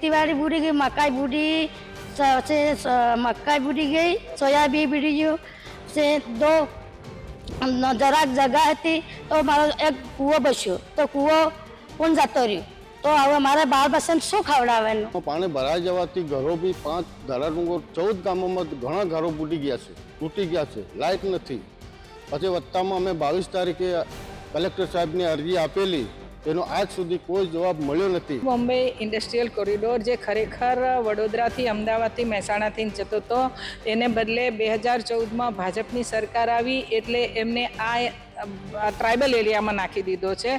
ખેતીવાડી બુડી ગઈ મકાઈ બુડી મકાઈ બુડી ગઈ સોયાબીન બુડી ગયું છે દો જરાક જગા હતી, તો મારો એક કૂવો બસ્યો તો કૂવો પણ જતો રહ્યો? તો હવે મારે બાળ બસન શું ખવડાવવાનું? પાણી ભરાઈ જવાથી ઘરો બી પાંચ ધરાડુંગો ચૌદ ગામોમાં ઘણા ઘરો બુડી ગયા છે, તૂટી ગયા છે લાઇટ નથી. પછી વત્તામાં અમે બાવીસ તારીખે કલેક્ટર સાહેબની અરજી આપેલી તેનો આજ સુધી કોઈ જવાબ મળ્યો નથી. બોમ્બે ઇન્ડસ્ટ્રીયલ કોરિડોર જે ખરેખર વડોદરાથી, અમદાવાદથી, મહેસાણાથી જતો હતો એને બદલે બે હજાર ચૌદમાં ભાજપની સરકાર આવી એટલે એમને આ ટ્રાઇબલ એરિયામાં નાખી દીધો છે.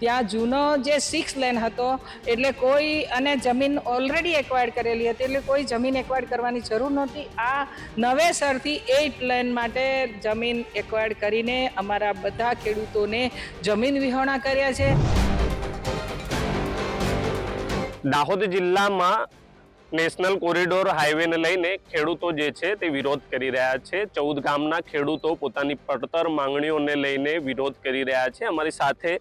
ત્યાં જૂનો જે સિક્સ લેન હતો, એટલે કોઈ, અને જમીન ઓલરેડી એક્વાયર્ડ કરેલી હતી, એટલે કોઈ જમીન એક્વાયર્ડ કરવાની જરૂર નહોતી. આ નવેસરથી એઇટ લેન માટે જમીન એક્વાયર્ડ કરીને અમારા બધા ખેડૂતોને જમીન વિહોણા કર્યા છે. દાહોદ જિલ્લામાં નેશનલ કોરિડોર હાઈવેને લઈને ખેડૂતો જે છે તે વિરોધ કરી રહ્યા છે. ચૌદ ગામના ખેડૂતો પોતાની પડતર માંગણીઓને લઈને વિરોધ કરી રહ્યા છે. અમારી સાથે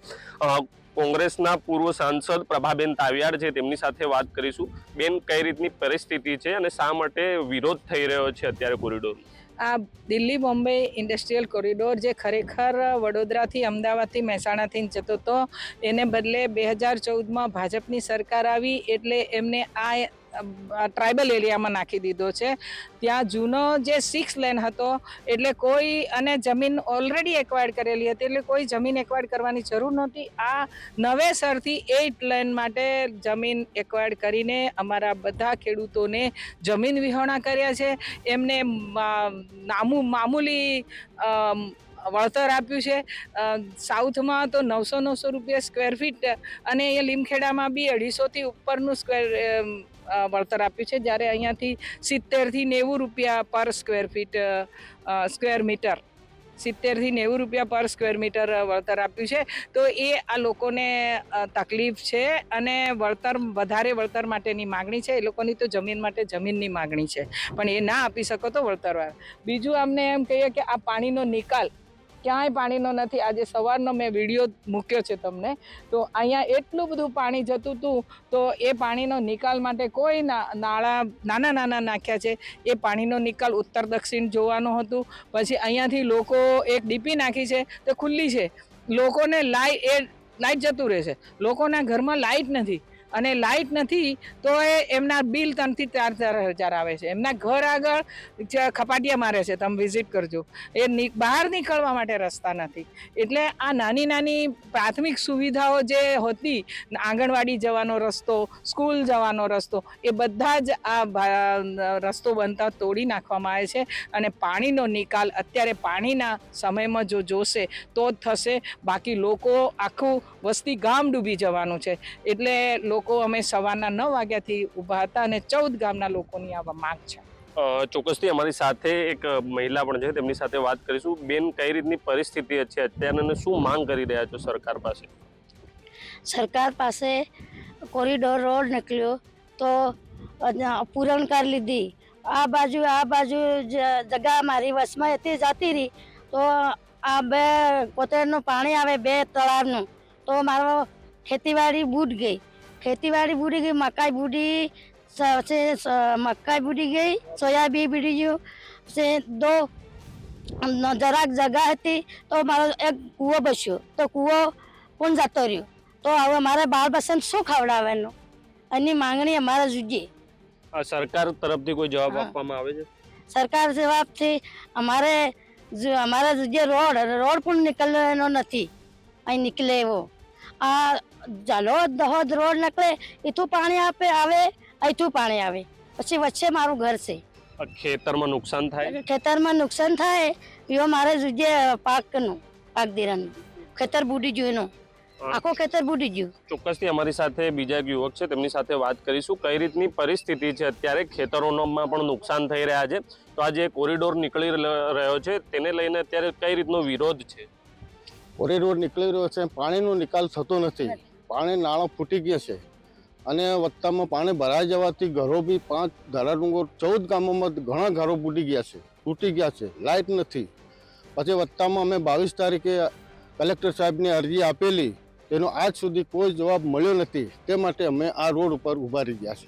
કોંગ્રેસના પૂર્વ સાંસદ પ્રભાબેન તાવિયાર છે. તેમની સાથે વાત કરીશું. બેન, કઈ રીતની પરિસ્થિતિ છે અને શા માટે વિરોધ થઈ રહ્યો છે અત્યારે કોરિડોર? આ દિલ્હી બોમ્બે ઇન્ડસ્ટ્રીયલ કોરિડોર જે ખરેખર વડોદરાથી અમદાવાદથી મહેસાણાથી જતો હતો, એને બદલે બે હજાર ચૌદમાં ભાજપની સરકાર આવી એટલે એમને આ ટ્રાઇબલ એરિયામાં નાખી દીધો છે. ત્યાં જૂનો જે સિક્સ લેન હતો, એટલે કોઈ અને જમીન ઓલરેડી એક્વાયર્ડ કરેલી હતી, એટલે કોઈ જમીન એક્વાયર્ડ કરવાની જરૂર નહોતી. આ નવેસરથી એઇટ લેન માટે જમીન એક્વાયર્ડ કરીને અમારા બધા ખેડૂતોને જમીન વિહોણા કર્યા છે. એમને નામું મામૂલી વળતર આપ્યું છે. સાઉથમાં તો નવસો નવસો રૂપિયા સ્ક્વેર ફીટ અને અહીંયા લીમખેડામાં બી અઢીસોથી ઉપરનું સ્ક્વેર વળતર આપ્યું છે. જ્યારે અહીંયાથી સિત્તેરથી નેવું રૂપિયા પર સ્ક્વેર ફીટ સ્ક્વેર મીટર સિત્તેરથી નેવું રૂપિયા પર સ્ક્વેર મીટર વળતર આપ્યું છે. તો એ આ લોકોને તકલીફ છે અને વળતર, વધારે વળતર માટેની માગણી છે. એ લોકોની તો જમીન માટે જમીનની માગણી છે. પણ એ ના આપી શકો તો વળતર બીજું અમને એમ કહીએ કે આ પાણીનો નિકાલ ક્યાંય પાણીનો નથી. આજે સવારનો મેં વીડિયો મૂક્યો છે તમને. તો અહીંયા એટલું બધું પાણી જતું હતું તો એ પાણીનો નિકાલ માટે કોઈ નાળા, નાના નાના નાખ્યા છે. એ પાણીનો નિકાલ ઉત્તર દક્ષિણ જોવાનું હતું. પછી અહીંયાથી લોકો એક ડીપી નાખી છે, તે ખુલ્લી છે. લોકોને લાઈ, એ લાઇટ જતું રહેશે લોકોના ઘરમાં લાઇટ નથી. અને લાઇટ નથી, તો એ એમના બિલ ત્રણથી ચાર ચાર હજાર આવે છે. એમના ઘર આગળ ખપાટિયા મારે છે, તમે વિઝિટ કરજો. એ બહાર નીકળવા માટે રસ્તા નથી. એટલે આ નાની નાની પ્રાથમિક સુવિધાઓ જે હતી, આંગણવાડી જવાનો રસ્તો, સ્કૂલ જવાનો રસ્તો, એ બધા જ આ રસ્તો બનતા તોડી નાખવામાં આવે છે અને પાણીનો નિકાલ અત્યારે પાણીના સમયમાં જો જોશે, તો જ થશે. બાકી લોકો આખું વસ્તી ગામ ડૂબી જવાનું છે. એટલે લોકો અમે સવારના નવ વાગ્યાથી ઊભા હતા અને ચૌદ ગામના લોકોની આ માંગ છે. ચોક્કસથી અમારી સાથે એક મહિલા પણ છે તેમની સાથે વાત કરીશું. બેન કઈ રીતની પરિસ્થિતિ છે અત્યારે શું માંગ કરી રહ્યા છો સરકાર પાસે? સરકાર પાસે કોરિડોર રોડ નીકળ્યો તો પૂરણ કરી લીધી. આ બાજુ આ બાજુ જગા મારી વસમાં હતી જતી રહી. તો આ બે કોતરનું પાણી આવે બે તળાવનું. તો મારો ખેતીવાડી બૂટ ગઈ. ખેતીવાડી બૂડી ગઈ મકાઈ બૂડી સ- મકાઈ બૂડી ગઈ સોયાબીન બૂડી ગયું. છે દો જરાક જગા હતી તો મારો એક કૂવો બસ્યો તો કૂવો પણ જતો રહ્યો. તો હવે મારે બાળ બસન શું ખવડાવવાનું? એની માંગણી અમારે જોઈએ. સરકાર તરફથી કોઈ જવાબ આપવામાં આવે છે? સરકાર જવાબથી અમારે અમારા અમારે જે રોડ રોડ પણ નીકળવાનો નથી. અહીં નીકળે એવો. આ જાલોદ દહોદ રોડ નકળે એથું પાણી આપે આવે અહીંથી પાણી આવે. પછી વચ્ચે મારું ઘર છે. ખેતરમાં નુકસાન થાય? ખેતરમાં નુકસાન થાય એવો મારે જોઈએ પાકનું પાક દેરાનું. ખેતર બુડી ગયું એનું. આખો ખેતર બુડી ગયું. ચોક્કસથી અમારી સાથે બીજા એક યુવક છે તેમની સાથે વાત કરીશું. કઈ રીતની પરિસ્થિતિ છે? અત્યારે ખેતરોમાં પણ નુકસાન થઈ રહ્યા છે. તો આ જે કોરિડોર નીકળી રહ્યો છે. તેને લઈને અત્યારે કઈ રીતનો વિરોધ છે? કોરિડોર નીકળી રહ્યો છે. પાણીનો નિકાલ થતો નથી. પાણી નાળો ફૂટી ગયા છે. અને વત્તામાં પાણી ભરાઈ જવાથી ઘરો બી પાંચ ધરાડુંગો ચૌદ ગામોમાં ઘણા ઘરો ફૂટી ગયા છે, તૂટી ગયા છે, લાઇટ નથી. પછી વત્તામાં અમે બાવીસ તારીખે કલેક્ટર સાહેબને અરજી આપેલી, તેનો આજ સુધી કોઈ જવાબ મળ્યો નથી, તે માટે અમે આ રોડ ઉપર ઊભા રહી ગયા છે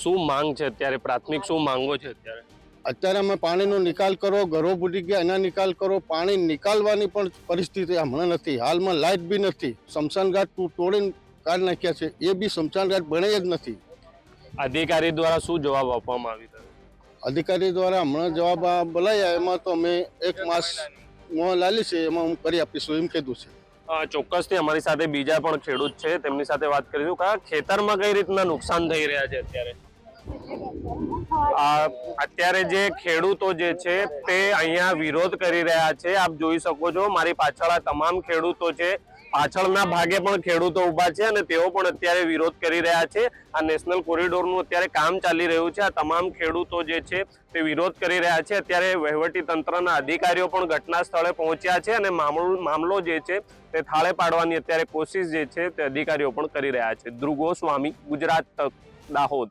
શું માંગ છે અત્યારે? પ્રાથમિક શું માંગો છે અત્યારે? અત્યારે અમે પાણીનો નિકાલ કરો ઘરો બુડી ગયા એના નિકાલ કરો પાણી નિકાલવાની પણ પરિસ્થિતિ હમણાં નથી. હાલમાં લાઇટ બી નથી. શમશાન ઘાટ તો- તોડીને કાઢી નાખ્યા છે. એ બી શમશાન ઘાટ બને જ નથી. અધિકારી દ્વારા શું જવાબ આપવામાં આવી અધિકારી દ્વારા હમણાં જવાબ બોલાયા. એમાં તો અમે એક માસ મોં લાલી છે એમાં હું કરી આપીશું એમ કીધું છે. ચોક્કસથી અમારી સાથે બીજા પણ ખેડૂત છે. તેમની સાથે વાત કરીશું. કયા ખેતરમાં કઈ રીતના નુકસાન થઈ રહ્યા છે અત્યારે? અત્યારે જે ખેડૂતો જે છે, તે અહીંયા વિરોધ કરી રહ્યા છે. આપ જોઈ શકો છો, મારી પાછળ આ તમામ ખેડૂતો છે. પાછળના ભાગે પણ ખેડૂતો ઊભા છે અને તેઓ પણ અત્યારે વિરોધ કરી રહ્યા છે. આ નેશનલ કોરિડોરનું અત્યારે કામ ચાલી રહ્યું છે. આ તમામ ખેડૂતો જે છે, તે વિરોધ કરી રહ્યા છે. અત્યારે વહીવટી તંત્રના અધિકારીઓ પણ ઘટના સ્થળે પહોંચ્યા છે અને મામલો જે છે, તે થાળે પાડવાની અત્યારે કોશિશ જે છે, તે અધિકારીઓ પણ કરી રહ્યા છે. ધ્રુગો સ્વામી, ગુજરાત દાહોદ.